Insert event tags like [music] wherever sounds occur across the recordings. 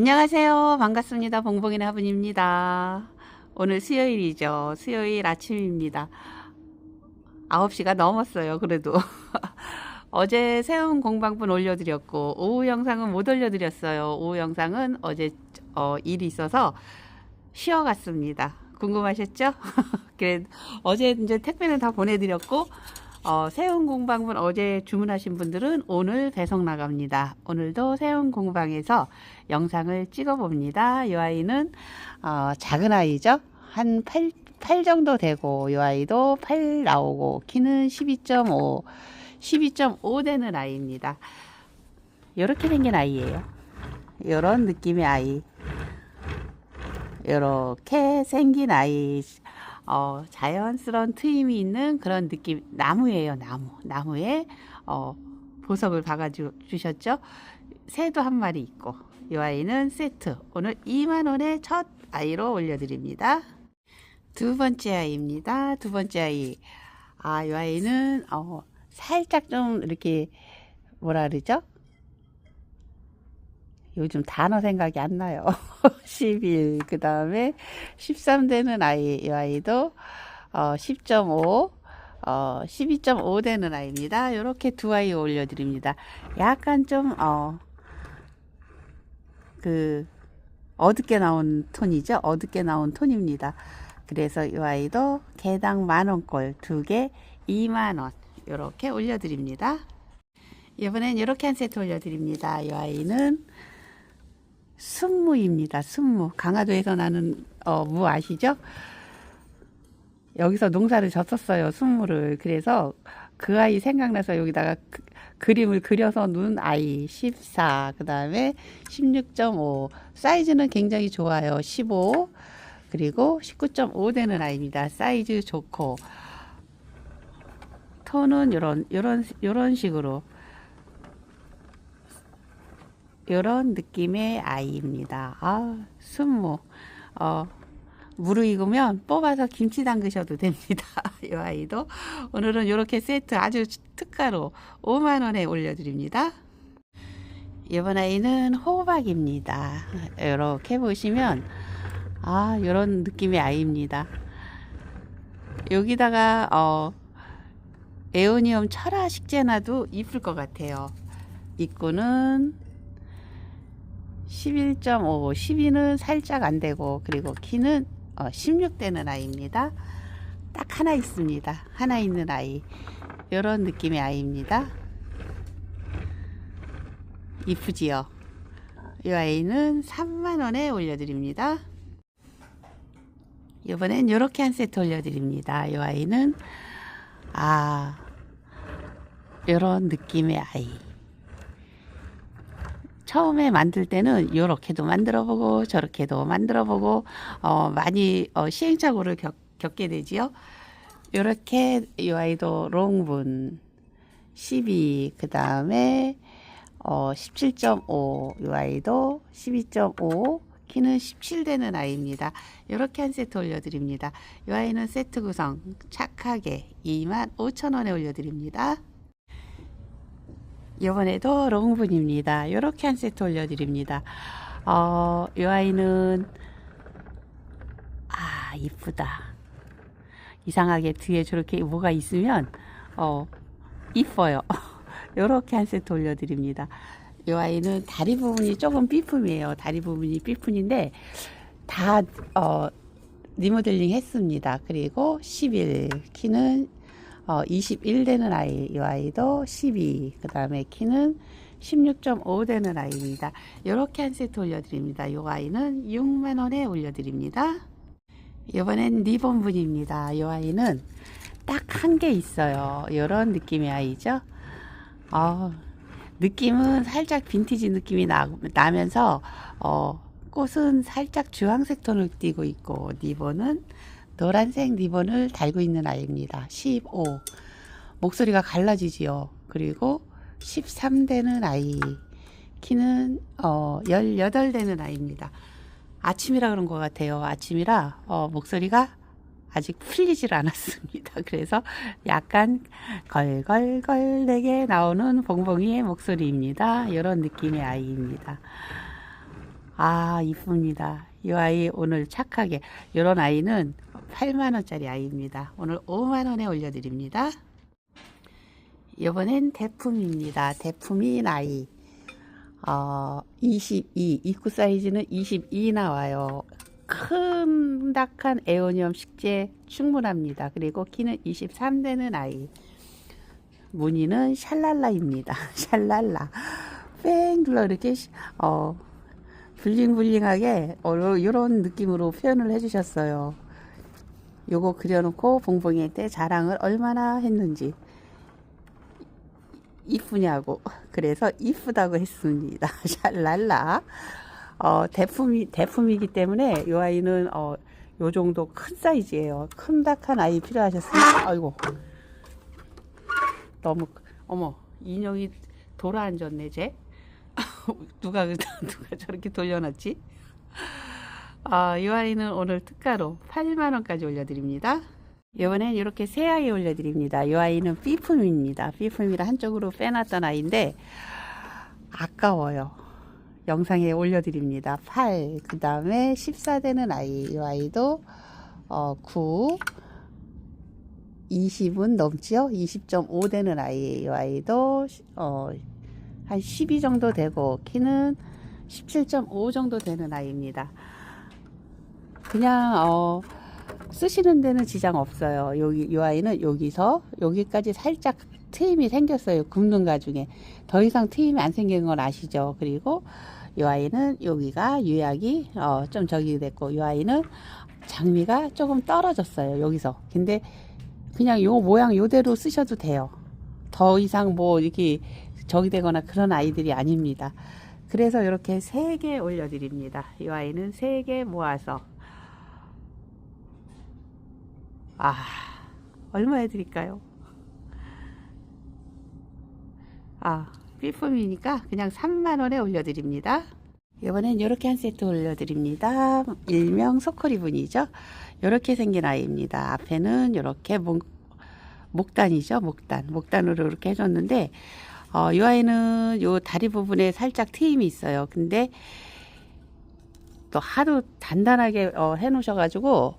안녕하세요. 반갑습니다. 봉봉이네 화분입니다. 오늘 수요일이죠. 수요일 아침입니다. 9시가 넘었어요. 그래도. [laughs] 어제 세운 공방분 올려드렸고, 오후 영상은 못 올려드렸어요. 오후 영상은 어제 어, 일이 있어서 쉬어갔습니다. 궁금하셨죠? [laughs] 그래, 어제 이제 택배는 다 보내드렸고, 어, 세운 공방분 어제 주문하신 분들은 오늘 배송 나갑니다. 오늘도 세운 공방에서 영상을 찍어 봅니다. 이 아이는 어, 작은 아이죠. 한 8, 8 정도 되고 이 아이도 8 나오고 키는 12.5 12.5 되는 아이입니다. 이렇게 생긴 아이예요. 이런 느낌의 아이. 이렇게 생긴 아이. 어, 자연스러운 트임이 있는 그런 느낌. 나무예요, 나무. 나무에 어, 보석을 박아 주셨죠. 새도 한 마리 있고. 이 아이는 세트. 오늘 2만원의 첫 아이로 올려드립니다. 두 번째 아이입니다. 두 번째 아이. 아, 이 아이는, 어, 살짝 좀 이렇게, 뭐라 그러죠? 요즘 단어 생각이 안 나요. 11, 그 다음에 13 되는 아이, 이 아이도, 어, 10.5, 어, 12.5 되는 아이입니다. 이렇게 두 아이 올려드립니다. 약간 좀, 어, 그 어둡게 나온 톤이죠. 어둡게 나온 톤입니다. 그래서 이 아이도 개당 만원꼴 두 개 2만원 이렇게 올려드립니다. 이번엔 이렇게 한 세트 올려드립니다. 이 아이는 순무입니다. 순무. 강화도에서 나는 어, 무 아시죠? 여기서 농사를 졌었어요. 순무를. 그래서 그 아이 생각나서 여기다가 그, 그림을 그려서 놓은 아이 14, 그 다음에 16.5 사이즈는 굉장히 좋아요. 15 그리고 19.5 되는 아이입니다. 사이즈 좋고 톤은 요런 요런 요런 식으로 요런 느낌의 아이입니다. 아, 순무. 어, 무르익으면 뽑아서 김치 담그셔도 됩니다. [laughs] 이 아이도 오늘은 이렇게 세트 아주 특가로 5만 원에 올려드립니다. 이번 아이는 호박입니다. 이렇게 보시면 아 이런 느낌의 아이입니다. 여기다가 어, 에오니움 철화 식재놔도 이쁠 것 같아요. 입구는 11.5, 12는 살짝 안 되고 그리고 키는 어, 16되는 아이입니다. 딱 하나 있습니다. 하나 있는 아이. 이런 느낌의 아이입니다. 이쁘지요? 이 아이는 3만원에 올려드립니다. 이번엔 이렇게 한 세트 올려드립니다. 이 아이는, 아, 이런 느낌의 아이. 처음에 만들 때는 이렇게도 만들어 보고 저렇게도 만들어 보고 어, 많이 어, 시행착오를 겪, 겪게 되지요. 이렇게 이 아이도 롱분 12, 그 다음에 어, 17.5, 이 아이도 12.5, 키는 17 되는 아이입니다. 이렇게 한 세트 올려드립니다. 이 아이는 세트 구성 착하게 25,000원에 올려드립니다. 이번에도 롱분입니다. 이렇게 한 세트 올려드립니다. 어, 이 아이는 아 이쁘다. 이상하게 뒤에 저렇게 뭐가 있으면 어 이뻐요. [laughs] 이렇게 한 세트 올려드립니다. 이 아이는 다리 부분이 조금 삐품이에요. 다리 부분이 삐품인데 다 어, 리모델링 했습니다. 그리고 11 키는 어, 21 되는 아이, 이 아이도 12, 그 다음에 키는 16.5 되는 아이입니다. 이렇게 한 세트 올려드립니다. 이 아이는 6만원에 올려드립니다. 이번엔 리본분입니다. 이 아이는 딱 한 개 있어요. 이런 느낌의 아이죠. 어, 느낌은 살짝 빈티지 느낌이 나, 나면서, 어, 꽃은 살짝 주황색 톤을 띠고 있고, 리본은 노란색 리본을 달고 있는 아이입니다. 15. 목소리가 갈라지지요. 그리고 13 되는 아이. 키는 어, 18 되는 아이입니다. 아침이라 그런 것 같아요. 아침이라 어, 목소리가 아직 풀리질 않았습니다. [laughs] 그래서 약간 걸걸걸 내게 나오는 봉봉이의 목소리입니다. 이런 느낌의 아이입니다. 아, 이쁩니다. 이 아이 오늘 착하게. 이런 아이는 8만원짜리 아이입니다. 오늘 5만원에 올려드립니다. 이번엔 대품입니다. 대품인 아이. 어, 22. 입구 사이즈는 22 나와요. 큰 닭한 에오니엄 식재 충분합니다. 그리고 키는 23 되는 아이. 무늬는 샬랄라입니다. [laughs] 샬랄라. 뺑 둘러 이렇게 시- 어 블링블링하게 어, 이런 느낌으로 표현을 해주셨어요. 요거 그려놓고 봉봉이한테 자랑을 얼마나 했는지 이쁘냐고 그래서 이쁘다고 했습니다. [laughs] 샬랄라. 어 대품이 대품이기 때문에 이 아이는 어 요 정도 큰 사이즈예요. 큰 닭한 아이 필요하셨습니까? 아이고 너무 크- 어머 인형이 돌아 앉았네 쟤. [laughs] 누가 [laughs] 누가 저렇게 돌려놨지? 아, 이 아이는 오늘 특가로 8만 원까지 올려드립니다. 이번엔 이렇게 새 아이 올려드립니다. 이 아이는 B품입니다. B품이라 한쪽으로 빼놨던 아이인데 아까워요. 영상에 올려드립니다. 8, 그 다음에 14되는 아이. 이 아이도 어, 9, 20은 넘지요? 20.5 되는 아이. 이 아이도 어, 한 12 정도 되고 키는 17.5 정도 되는 아이입니다. 그냥 어, 쓰시는 데는 지장 없어요. 여기 이 아이는 여기서 여기까지 살짝 트임이 생겼어요. 굽는 가중에 더 이상 트임이 안 생기는 건 아시죠? 그리고 이 아이는 여기가 유약이 어, 좀 저기 됐고 이 아이는 장미가 조금 떨어졌어요. 여기서 근데 그냥 요 모양 요대로 쓰셔도 돼요. 더 이상 뭐 이렇게 저기 되거나 그런 아이들이 아닙니다. 그래서 이렇게 세 개 올려드립니다. 이 아이는 세 개 모아서 아 얼마에 드릴까요? 아 B품이니까 그냥 3만원에 올려드립니다. 이번엔 이렇게 한 세트 올려드립니다. 일명 소커리분이죠. 이렇게 생긴 아이입니다. 앞에는 이렇게 목, 목단이죠. 목단. 목단으로 이렇게 해줬는데 어, 이 아이는 요 다리 부분에 살짝 트임이 있어요. 근데 또 하도 단단하게 어, 해 놓으셔가지고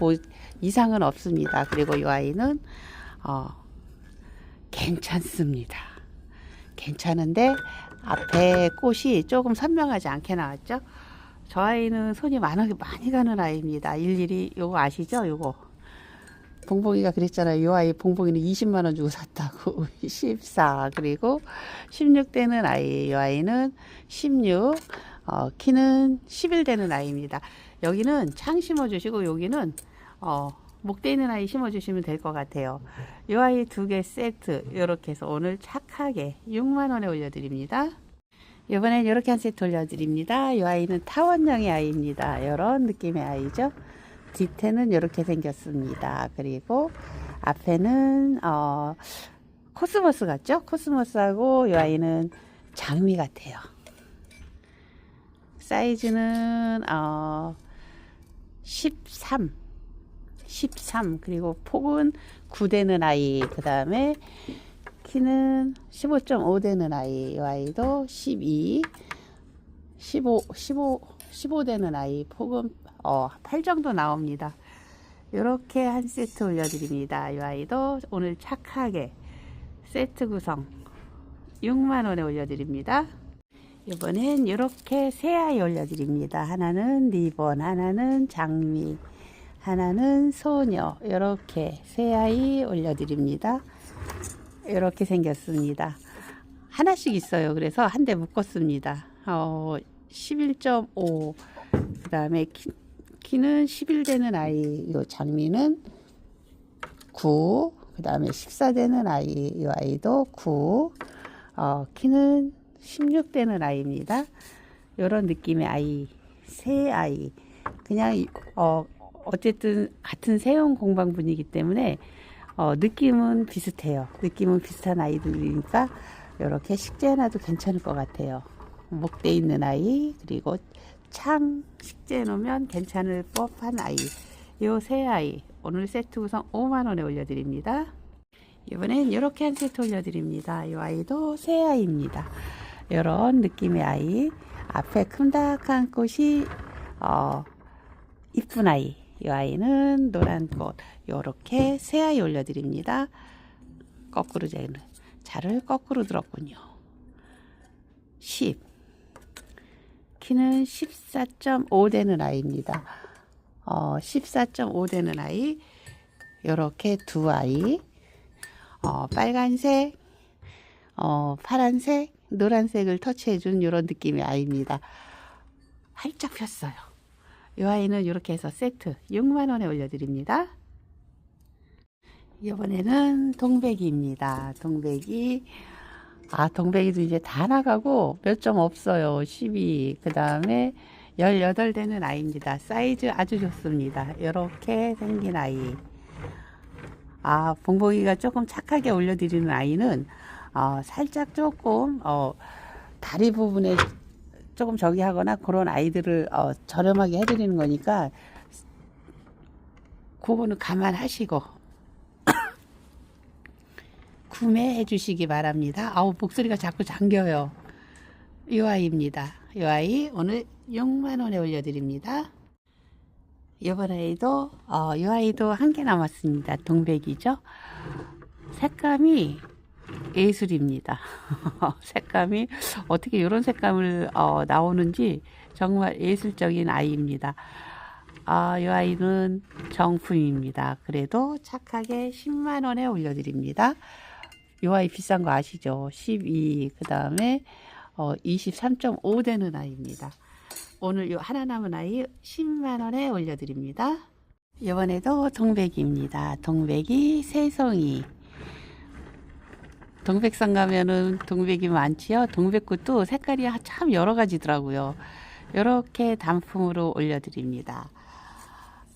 뭐 이상은 없습니다. 그리고 이 아이는 어, 괜찮습니다. 괜찮은데 앞에 꽃이 조금 선명하지 않게 나왔죠. 저 아이는 손이 많이, 많이 가는 아이입니다. 일일이 요거 아시죠? 요거 봉봉이가 그랬잖아요. 요 아이 봉봉이는 20만 원 주고 샀다고. [laughs] 14 그리고 16 되는 아이. 요 아이는 16 어, 키는 11 되는 아이입니다. 여기는 창 심어 주시고 여기는 어, 목대 있는 아이 심어 주시면 될 것 같아요. 요 아이 두 개 세트 이렇게 해서 오늘 착하게 6만 원에 올려드립니다. 이번엔 이렇게 한 세트 올려드립니다. 이 아이는 타원형의 아이입니다. 이런 느낌의 아이죠. 뒤태는 이렇게 생겼습니다. 그리고 앞에는 어, 코스모스 같죠? 코스모스하고 이 아이는 장미 같아요. 사이즈는 어, 13, 13 그리고 폭은 9 되는 아이 그 다음에 키는 15.5 되는 아이 이 아이도 12 15 15 15 되는 아이 폭은 어, 8 정도 나옵니다. 이렇게 한 세트 올려드립니다. 이 아이도 오늘 착하게 세트 구성 6만원에 올려드립니다. 이번엔 이렇게 세 아이 올려드립니다. 하나는 리본 하나는 장미 하나는 소녀 이렇게 세 아이 올려드립니다 이렇게 생겼습니다. 하나씩 있어요. 그래서 한 대 묶었습니다. 어, 11.5. 그 다음에 키, 키는 11 되는 아이, 요 장미는 9. 그 다음에 14 되는 아이, 이 아이도 9. 어, 키는 16 되는 아이입니다. 요런 느낌의 아이, 새 아이. 그냥, 어, 어쨌든 같은 세운 공방 분이기 때문에 어, 느낌은 비슷해요. 느낌은 비슷한 아이들이니까 이렇게 식재해놔도 괜찮을 것 같아요. 목대 있는 아이 그리고 창 식재해 놓으면 괜찮을 법한 아이. 요 세 아이 오늘 세트 구성 5만 원에 올려드립니다. 이번엔 이렇게 한 세트 올려드립니다. 이 아이도 새 아이입니다. 이런 느낌의 아이. 앞에 큼닥한 꽃이 어, 이쁜 아이. 이 아이는 노란 꽃. 요렇게 세 아이 올려드립니다. 거꾸로 재는 자를 거꾸로 들었군요. 10. 키는 14.5 되는 아이입니다. 어, 14.5 되는 아이. 요렇게 두 아이. 어, 빨간색, 어, 파란색, 노란색을 터치해준 이런 느낌의 아이입니다. 활짝 폈어요. 이 아이는 이렇게 해서 세트 6만원에 올려드립니다. 이번에는 동백이입니다. 동백이, 아, 동백이도 이제 다 나가고 몇 점 없어요. 12. 그 다음에 18 되는 아이입니다. 사이즈 아주 좋습니다. 이렇게 생긴 아이. 아, 봉봉이가 조금 착하게 올려드리는 아이는 어, 살짝 조금 어, 다리 부분에 조금 저기 하거나 그런 아이들을 어, 저렴하게 해드리는 거니까 그거는 감안하시고 [coughs] 구매해 주시기 바랍니다. 아우 목소리가 자꾸 잠겨요. 이 아이입니다. 이 아이 오늘 6만 원에 올려드립니다. 이번 아이도 어, 이 아이도 한 개 남았습니다. 동백이죠. 색감이 예술입니다. [laughs] 색감이 어떻게 이런 색감을 어, 나오는지 정말 예술적인 아이입니다. 아, 이 아이는 정품입니다. 그래도 착하게 10만 원에 올려드립니다. 이 아이 비싼 거 아시죠? 12, 그 다음에 어, 23.5 되는 아이입니다. 오늘 요 하나 남은 아이 10만 원에 올려드립니다. 이번에도 동백입니다. 동백이 새송이. 동백산 가면은 동백이 많지요. 동백꽃도 색깔이 참 여러 가지더라고요. 이렇게 단품으로 올려드립니다.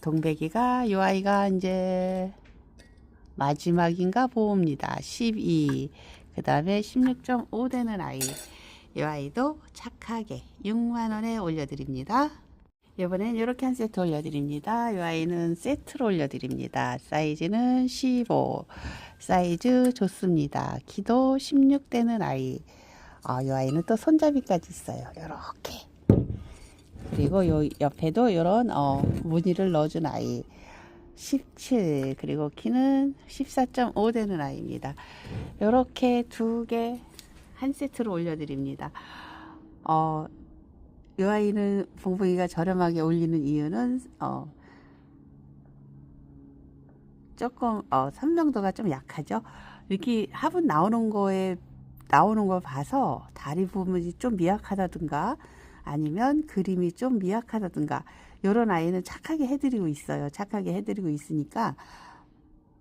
동백이가 이 아이가 이제 마지막인가 봅니다. 12. 그 다음에 16.5 되는 아이. 이 아이도 착하게 6만원에 올려드립니다. 이번엔 이렇게 한 세트 올려드립니다. 이 아이는 세트로 올려드립니다. 사이즈는 15. 사이즈 좋습니다. 키도 16 되는 아이. 아, 이 아이는 또 손잡이까지 있어요. 이렇게. 그리고 요 옆에도 이런 어, 무늬를 넣어준 아이. 17 그리고 키는 14.5 되는 아이입니다. 이렇게 두 개 한 세트로 올려드립니다. 어, 이 아이는 봉봉이가 저렴하게 올리는 이유는 어, 조금 어, 선명도가 좀 약하죠. 이렇게 화분 나오는 거에 나오는 걸 봐서 다리 부분이 좀 미약하다든가 아니면 그림이 좀 미약하다든가 이런 아이는 착하게 해드리고 있어요. 착하게 해드리고 있으니까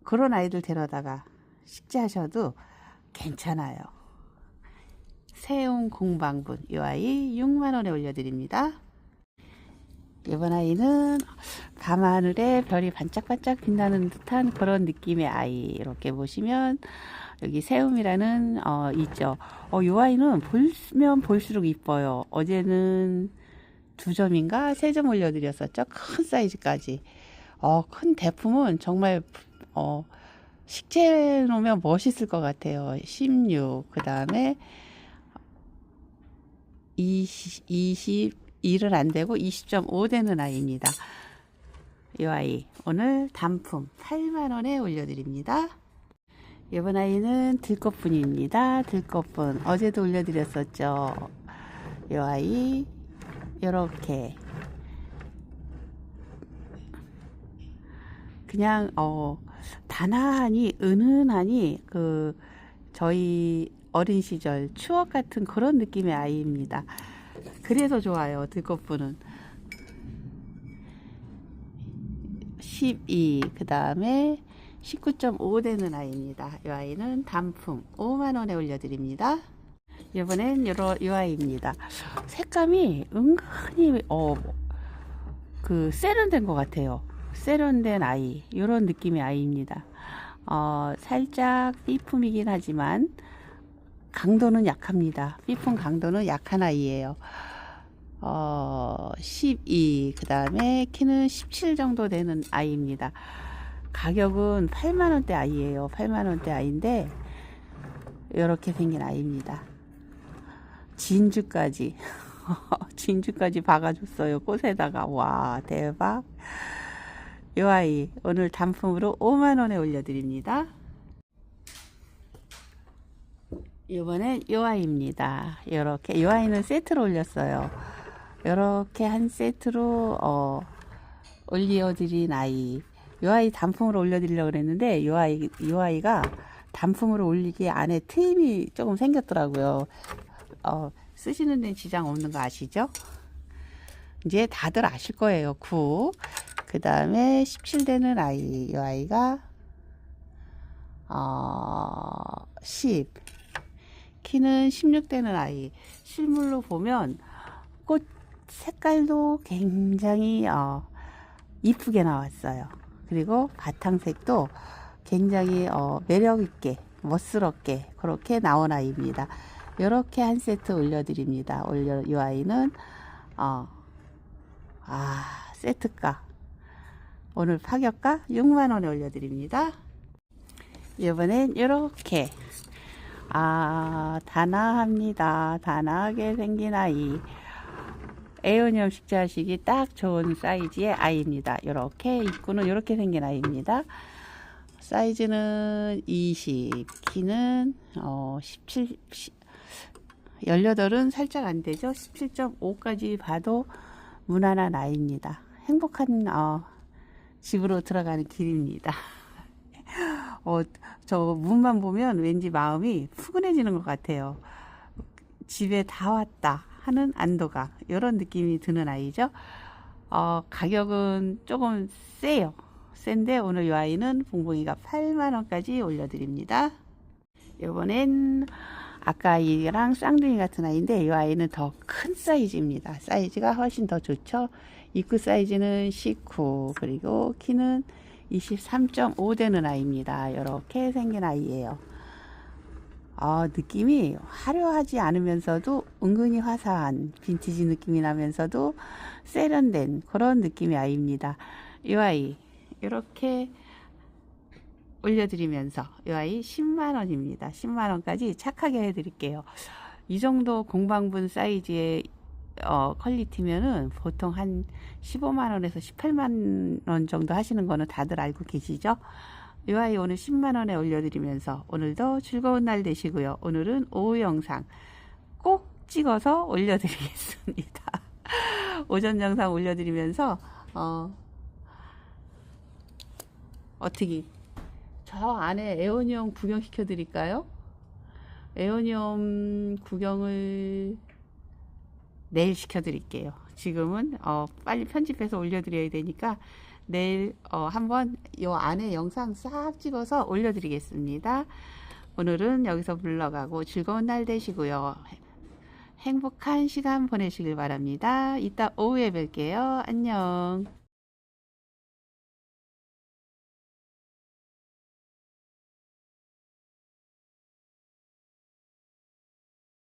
그런 아이들 데려다가 식재하셔도 괜찮아요. 세운 공방분 이 아이 6만 원에 올려드립니다. 이번 아이는 밤하늘에 별이 반짝반짝 빛나는 듯한 그런 느낌의 아이 이렇게 보시면 여기 세움이라는 어 있죠. 어 이 아이는 보면 볼수록 이뻐요. 어제는 두 점인가 세 점 올려드렸었죠. 큰 사이즈까지. 어 큰 대품은 정말 어 식재 놓으면 멋있을 것 같아요. 16. 그 다음에 20, 21은 안 되고 20.5 되는 아이입니다. 이 아이 오늘 단품 8만원에 올려드립니다. 이번 아이는 들꽃분입니다. 들꽃분 어제도 올려드렸었죠. 이 아이 이렇게 그냥 어 단아하니 은은하니 그 저희 어린 시절 추억 같은 그런 느낌의 아이입니다. 그래서 좋아요. 들꽃분은 12. 그 다음에 19.5 되는 아이입니다. 이 아이는 단품 5만 원에 올려드립니다. 이번엔 요러 이 아이입니다. 색감이 은근히 어 그 세련된 것 같아요. 세련된 아이 이런 느낌의 아이입니다. 어 살짝 삐품이긴 하지만 강도는 약합니다. 삐품 강도는 약한 아이예요. 어, 12, 그 다음에 키는 17 정도 되는 아이입니다. 가격은 8만원대 아이예요. 8만원대 아이인데, 이렇게 생긴 아이입니다. 진주까지. [laughs] 진주까지 박아줬어요. 꽃에다가. 와, 대박. 이 아이 오늘 단품으로 5만원에 올려드립니다. 이번엔 이 아이입니다. 이렇게 이 아이는 세트로 올렸어요. 이렇게 한 세트로 어, 올려드린 아이. 이 아이 단품으로 올려드리려고 그랬는데 이 아이 이 아이가 단품으로 올리기에 안에 트임이 조금 생겼더라고요. 어, 쓰시는 데 지장 없는 거 아시죠? 이제 다들 아실 거예요. 9. 그 다음에 17되는 아이. 이 아이가 어, 10. 키는 16되는 아이. 실물로 보면 꽃 색깔도 굉장히 어, 이쁘게 나왔어요. 그리고 바탕색도 굉장히 어, 매력 있게 멋스럽게 그렇게 나온 아이입니다. 이렇게 한 세트 올려드립니다. 올려 이 아이는 어, 아 세트가 오늘 파격가 6만 원에 올려드립니다. 이번엔 이렇게 아 단아합니다. 단아하게 생긴 아이. 에어니엄 식자식이 딱 좋은 사이즈의 아이입니다. 이렇게 입구는 이렇게 생긴 아이입니다. 사이즈는 20, 키는 어 17, 18은 살짝 안 되죠. 17.5까지 봐도 무난한 아이입니다. 행복한 어, 집으로 들어가는 길입니다. 어, 저 문만 보면 왠지 마음이 푸근해지는 것 같아요. 집에 다 왔다 하는 안도가 이런 느낌이 드는 아이죠. 어, 가격은 조금 세요. 센데 오늘 이 아이는 봉봉이가 8만 원까지 올려드립니다. 이번엔 아까 아이랑 쌍둥이 같은 아이인데 이 아이는 더 큰 사이즈입니다. 사이즈가 훨씬 더 좋죠. 입구 사이즈는 19 그리고 키는 23.5 되는 아이입니다. 이렇게 생긴 아이예요. 어, 느낌이 화려하지 않으면서도 은근히 화사한 빈티지 느낌이 나면서도 세련된 그런 느낌의 아이입니다. 이 아이 이렇게 올려드리면서 이 아이 10만원입니다. 10만원까지 착하게 해드릴게요. 이 정도 공방분 사이즈의 어, 퀄리티면은 보통 한 15만원에서 18만원 정도 하시는 거는 다들 알고 계시죠? 이 아이 오늘 10만원에 올려드리면서 오늘도 즐거운 날 되시고요. 오늘은 오후 영상 꼭 찍어서 올려드리겠습니다. [laughs] 오전 영상 올려드리면서 어, 어떻게 저 안에 에어니엄 구경시켜 드릴까요? 에어니엄 구경을 내일 시켜 드릴게요. 지금은 어, 빨리 편집해서 올려드려야 되니까 내일 어, 한번 요 안에 영상 싹 찍어서 올려드리겠습니다. 오늘은 여기서 물러가고 즐거운 날 되시고요. 행복한 시간 보내시길 바랍니다. 이따 오후에 뵐게요. 안녕.